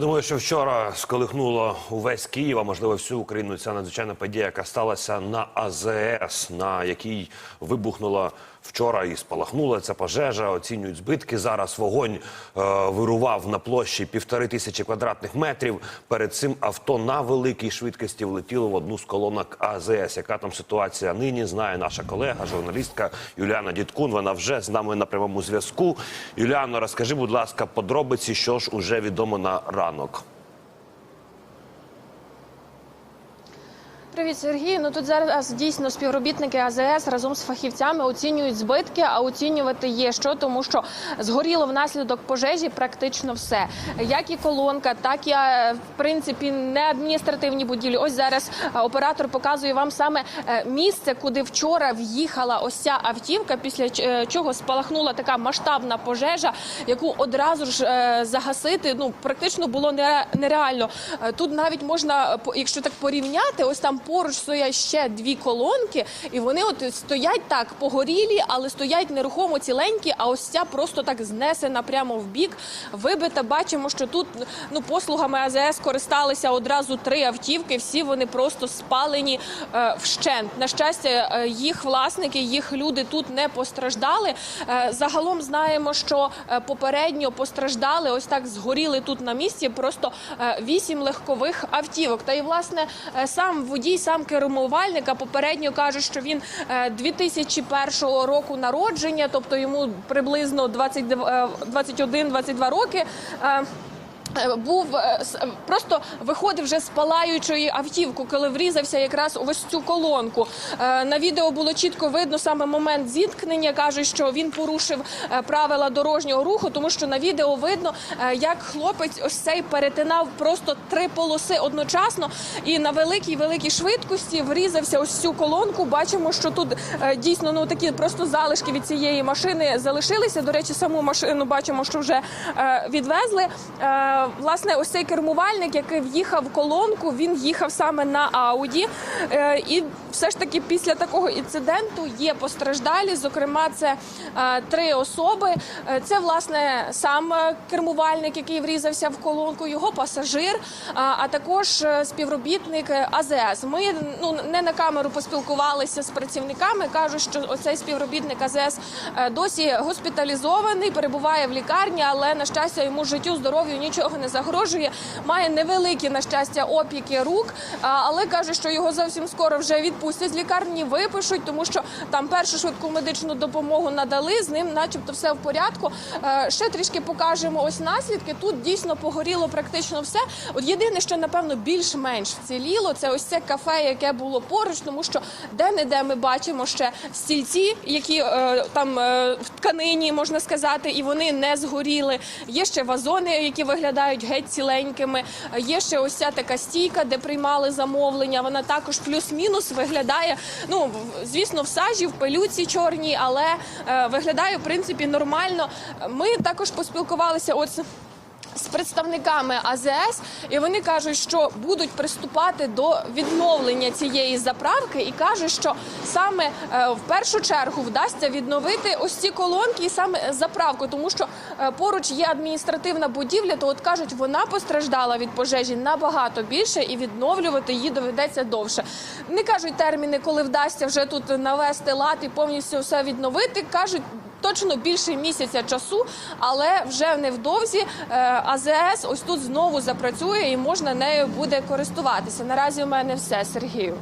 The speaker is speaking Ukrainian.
думаю, що вчора сколихнуло увесь Київ, а можливо всю Україну ця надзвичайна подія, яка сталася на АЗС, на якій вибухнула вчора і спалахнула ця пожежа. Оцінюють збитки. Зараз вогонь е, вирував на площі півтори тисячі квадратних метрів. Перед цим авто на великій швидкості влетіло в одну з колонок АЗС. Яка там ситуація нині? Знає наша колега, журналістка Юліана Дідкун. Вона вже з нами на прямому зв'язку. Юліано, розкажи, будь ласка, подробиці, що ж уже відомо на ранок. Привіт, Сергій. Ну тут зараз дійсно співробітники АЗС разом з фахівцями оцінюють збитки, а оцінювати є що, тому що згоріло внаслідок пожежі практично все. Як і колонка, так і в принципі не адміністративні будівлі. Ось зараз оператор показує вам саме е, місце, куди вчора в'їхала ось ця автівка, після е, чого спалахнула така масштабна пожежа, яку одразу ж е, загасити ну практично було нереально. Тут навіть можна, якщо так порівняти, ось там поруч стоять ще дві колонки, і вони от стоять так погорілі, але стоять нерухомо ціленькі. А ось ця просто так знесена прямо в бік, вибита. Бачимо, що тут ну послугами АЗС користалися одразу три автівки. Всі вони просто спалені е, вщент. На щастя, е, їх власники, їх люди тут не постраждали. Е, загалом знаємо, що е, попередньо постраждали, ось так згоріли тут на місці. Просто е, вісім легкових автівок. Та й власне сам водій, сам кермувальник, а попередньо каже, що він е, 2001 року народження, тобто йому приблизно 21-22 роки. Е, Був е, е, просто виходив вже з палаючої автівки, коли врізався якраз у ось цю колонку. На відео було чітко видно саме момент зіткнення. каже, що він порушив правила дорожнього руху, тому що на відео видно, як хлопець ось цей перетинав просто три полоси одночасно і на великій великій швидкості врізався ось цю колонку. Бачимо, що тут дійсно ну такі просто залишки від цієї машини залишилися. До речі, саму машину бачимо, що вже відвезли. Власне, ось цей кермувальник, який в'їхав колонку, він їхав саме на Ауді. Е, І все ж таки після такого інциденту є постраждалі. Зокрема, це е, три особи. Е, Це власне сам кермувальник, який врізався в колонку, його пасажир, а, також співробітник АЗС. Ми ну не на камеру поспілкувалися з працівниками. кажуть, що оцей співробітник АЗС досі госпіталізований, перебуває в лікарні, але на щастя йому життю, здоров'ю нічого не загрожує. Має невеликі на щастя опіки рук, але каже, що його зовсім скоро вже відпустять з лікарні, випишуть, тому що там першу швидку медичну допомогу надали. З ним, начебто, все в порядку. Е, Ще трішки покажемо ось наслідки. Тут дійсно погоріло практично все. От єдине, що напевно більш-менш вціліло, це ось це кафе, яке було поруч, тому що де-не-де ми бачимо ще стільці, які е, там е, в тканині можна сказати, і вони не згоріли. Є ще вазони, які виглядають геть ціленькими. Є ще ось ця така стійка, де приймали замовлення. Вона також плюс-мінус виглядає. Ну звісно, в сажі, в пилюці чорній, але е, виглядає в принципі нормально. Ми також поспілкувалися. От з- представниками АЗС, і вони кажуть, що будуть приступати до відновлення цієї заправки, і кажуть, що саме е, в першу чергу вдасться відновити ось ці колонки і саме заправку, тому що е, поруч є адміністративна будівля. То от кажуть, вона постраждала від пожежі набагато більше, і відновлювати її доведеться довше. Не кажуть терміни, коли вдасться вже тут навести лад і повністю все відновити. кажуть. Точно більше місяця часу, але вже невдовзі е, АЗС ось тут знову запрацює і можна нею буде користуватися. Наразі у мене все, Сергію.